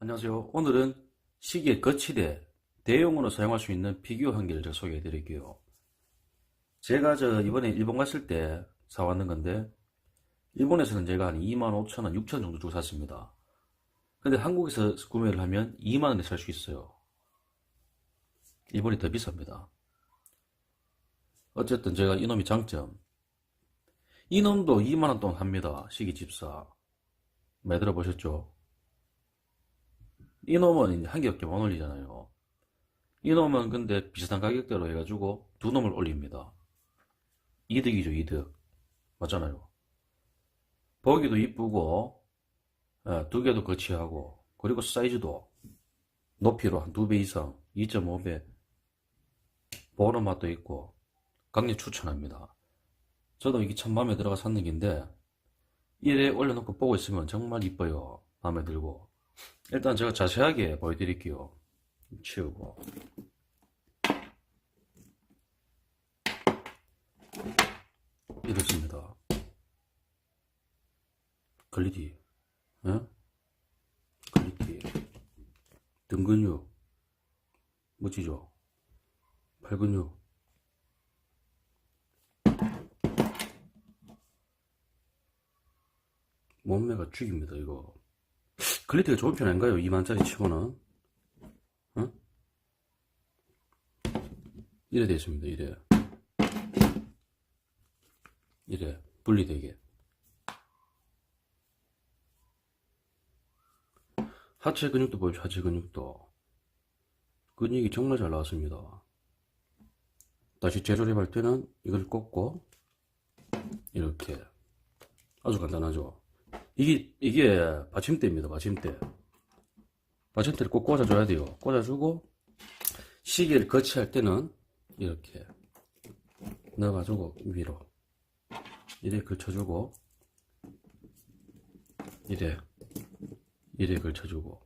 안녕하세요. 오늘은 시계 거치대 대용으로 사용할 수 있는 제가 소개해 드릴게요. 제가 저 이번에 일본 갔을 때 사왔는 건데 일본에서는 제가 한 25,000원, 6,000원 정도 주고 샀습니다. 근데 한국에서 구매를 하면 2만원에 살 수 있어요. 일본이 더 비쌉니다. 어쨌든 제가 이놈이 장점 이놈도 2만원 돈 합니다. 시계 집사. 많이 들어 보셨죠? 이놈은 한 개밖에 못 올리잖아요. 이놈은 근데 비슷한 가격대로 해가지고 두 놈을 올립니다. 이득이죠, 이득. 맞잖아요. 보기도 이쁘고, 예, 두 개도 거치하고, 그리고 사이즈도 높이로 한 두 배 이상, 2.5배, 보는 맛도 있고, 강력 추천합니다. 저도 이게 참 마음에 들어가 샀는 긴데, 이래 올려놓고 보고 있으면 정말 이뻐요. 마음에 들고. 일단 제가 자세하게 보여드릴게요. 치우고. 이렇습니다. 글리티, 예? 글리티, 등 근육, 멋지죠? 팔 근육. 몸매가 죽입니다, 이거. 글리트가 좋은 편 아닌가요? 2만짜리 치고는. 어? 이래 되어 있습니다, 이래. 이래. 분리되게. 하체 근육도 보여줘, 하체 근육도. 근육이 정말 잘 나왔습니다. 다시 재조립할 때는 이걸 꽂고, 이렇게. 아주 간단하죠? 이게, 이게 받침대입니다, 받침대. 받침대를 꼭 꽂아줘야 돼요. 꽂아주고, 시계를 거치할 때는 이렇게 넣어가지고 위로. 이래 걸쳐주고, 이래, 이래 걸쳐주고.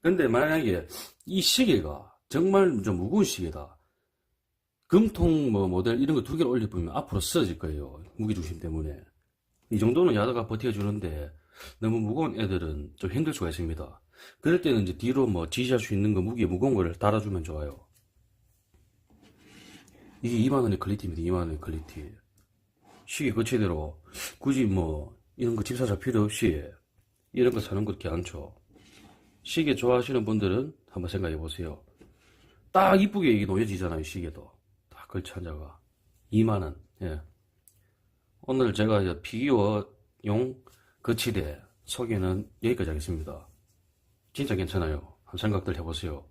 근데 만약에 이 시계가 정말 좀 무거운 시계다. 금통 뭐 모델 이런 거 두 개를 올려보면 앞으로 쓰러질 거예요. 무게중심 때문에. 이 정도는 야다가 버텨주는데 너무 무거운 애들은 좀 힘들 수가 있습니다. 그럴 때는 이제 뒤로 뭐 지지할 수 있는 거 무게 무거운 거를 달아주면 좋아요. 이게 2만원의 퀄리티입니다. 2만원의 퀄리티. 시계 거치대로 굳이 뭐 이런 거 집사자 필요 없이 이런 거 사는 것 괜찮죠. 시계 좋아하시는 분들은 한번 생각해 보세요. 딱 이쁘게 이게 놓여지잖아요. 시계도. 딱 걸치 한자가. 2만원. 예. 오늘 제가 이제 피규어용 거치대 소개는 여기까지 하겠습니다. 진짜 괜찮아요. 한 생각들 해보세요.